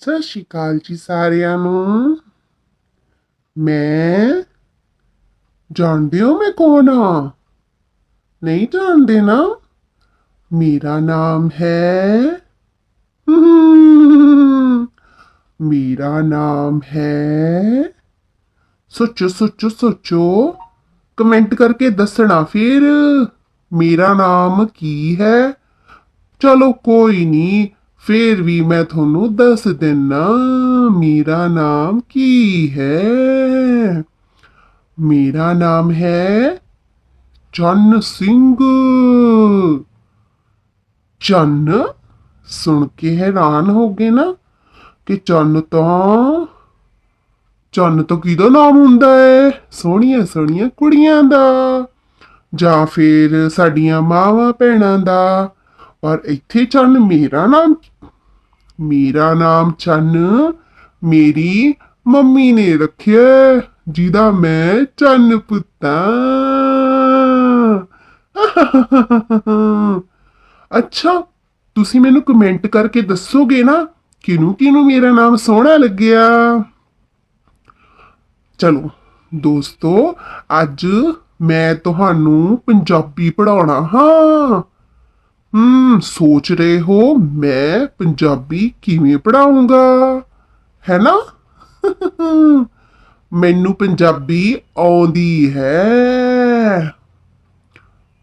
ਸਤਿ ਸ਼੍ਰੀ ਅਕਾਲ ਜੀ ਸਾਰਿਆਂ ਨੂੰ। ਮੈਂ ਜਾਣਦੇ ਹੋ ਮੈਂ ਕੌਣ ਹਾਂ? ਨਹੀਂ ਜਾਣਦੇ ਨਾ? ਮੇਰਾ ਨਾਮ ਹੈ ਮੇਰਾ ਨਾਮ ਹੈ ਸੋਚੋ ਸੋਚੋ ਸੋਚੋ। ਕਮੈਂਟ ਕਰਕੇ ਦੱਸਣਾ ਫਿਰ। ਮੇਰਾ ਨਾਮ ਕੀ ਹੈ? ਚਲੋ ਕੋਈ ਨਹੀਂ। ਫੇਰ ਵੀ ਮੈਂ ਤੁਹਾਨੂੰ ਦੱਸ ਦਿੰਨਾ, ਮੇਰਾ ਨਾਮ ਕੀ ਹੈ? ਮੇਰਾ ਨਾਮ ਹੈ ਚੰਨ ਸਿੰਘ। ਚੰਨ, ਸੁਣ ਕੇ ਹੈਰਾਨ ਹੋ ਗਏ ਨਾ ਕਿ ਚੰਨ ਤਾਂ, ਚੰਨ ਤੋਂ ਕਿਹਦਾ ਨਾਮ ਹੁੰਦਾ ਹੈ ਸੋਹਣੀਆਂ ਸੋਹਣੀਆਂ ਕੁੜੀਆਂ ਦਾ। ਜਾਂ ਫਿਰ ਸਾਡੀਆਂ ਮਾਵਾਂ ਭੈਣਾਂ ਦਾ। ਪਰ ਇੱਥੇ ਚੰਨ ਮੇਰਾ ਨਾਮ ਮੇਰਾ ਨਾਮ ਚੰਨ ਮੇਰੀ ਮੰਮੀ ਨੇ ਰੱਖਿਆ, ਜਿਹਦਾ ਮੈਂ ਚੰਨ ਪੁੱਤਾਂ। ਅੱਛਾ, ਤੁਸੀਂ ਮੈਨੂੰ ਕਮੈਂਟ ਕਰਕੇ ਦੱਸੋਗੇ ਨਾ ਕਿਨੂੰ ਕਿਹਨੂੰ ਮੇਰਾ ਨਾਮ ਸੋਹਣਾ ਲੱਗਿਆ? ਚਲੋ ਦੋਸਤੋ, ਅੱਜ ਮੈਂ ਤੁਹਾਨੂੰ ਪੰਜਾਬੀ ਪੜਾਉਣਾ ਹਾਂ। ਹਮ, ਸੋਚ ਰਹੇ ਹੋ, ਮੈਂ ਪੰਜਾਬੀ ਕਿਵੇਂ ਪੜਾਉਂਗਾ ਹੈ ਨਾ? ਮੈਨੂੰ ਪੰਜਾਬੀ ਆਉਂਦੀ ਹੈ।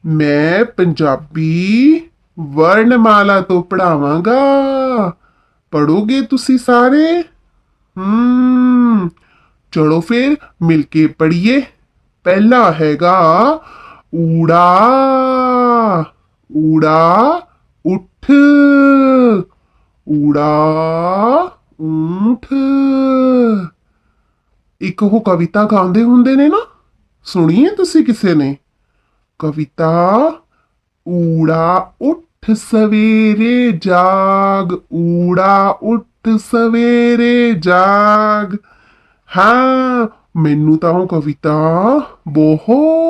ਮੈਂ ਪੰਜਾਬੀ ਵਰਣਮਾਲਾ ਤੋਂ ਪੜਾਵਾਂਗਾ ਪੜੋਗੇ ਤੁਸੀਂ ਸਾਰੇ? ਹਮ, ਚਲੋ ਫਿਰ ਮਿਲ ਕੇ ਪੜੀਏ ਪਹਿਲਾ ਹੈਗਾ ਊੜਾ ਊੜਾ ਉੱਠ। ਊੜਾ ਊਠ। ਇੱਕ ਉਹ ਕਵਿਤਾ ਗਾਉਂਦੇ ਹੁੰਦੇ ਨੇ ਨਾ, ਸੁਣੀਏ ਤੁਸੀਂ ਕਿਸੇ ਨੇ? ਕਵਿਤਾ, ਊੜਾ ਉੱਠ ਸਵੇਰੇ ਜਾਗ, ਊੜਾ ਉੱਠ ਸਵੇਰੇ ਜਾਗ। ਹਾਂ, ਮੈਨੂੰ ਤਾਂ ਉਹ ਕਵਿਤਾ ਬਹੁਤ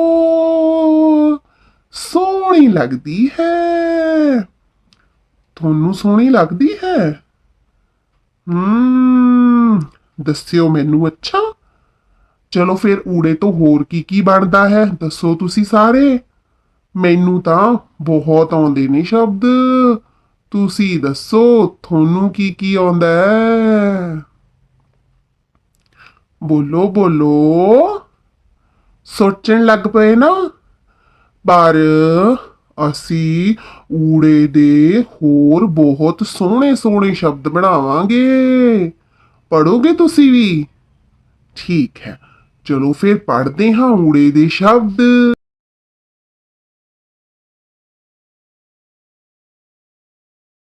ਸੋਹਣੀ ਲੱਗਦੀ ਹੈ। ਤੁਹਾਨੂੰ ਸੋਹਣੀ ਲੱਗਦੀ ਹੈ? ਹਮ ਦੱਸਿਓ ਮੈਨੂੰ ਅੱਛਾ। ਚਲੋ ਫਿਰ ਊੜੇ ਤੋਂ ਹੋਰ ਕੀ ਕੀ ਬਣਦਾ ਹੈ, ਦੱਸੋ ਤੁਸੀਂ ਸਾਰੇ। ਮੈਨੂੰ ਤਾਂ ਬਹੁਤ ਆਉਂਦੇ ਨੇ ਸ਼ਬਦ। ਤੁਸੀਂ ਦੱਸੋ, ਤੁਹਾਨੂੰ ਕੀ ਕੀ ਆਉਂਦਾ ਹੈ? ਬੋਲੋ ਬੋਲੋ। ਸੋਚਣ ਲੱਗ ਪਏ ਨਾ। ਪਰ ਅਸੀਂ ਊੜੇ ਦੇ ਹੋਰ ਬਹੁਤ ਸੋਹਣੇ ਸੋਹਣੇ ਸ਼ਬਦ ਬਣਾਵਾਂਗੇ। ਪੜੋਗੇ ਤੁਸੀਂ ਵੀ? ਠੀਕ ਹੈ, ਚਲੋ ਫਿਰ ਪੜ੍ਹਦੇ ਹਾਂ ਊੜੇ ਦੇ ਸ਼ਬਦ।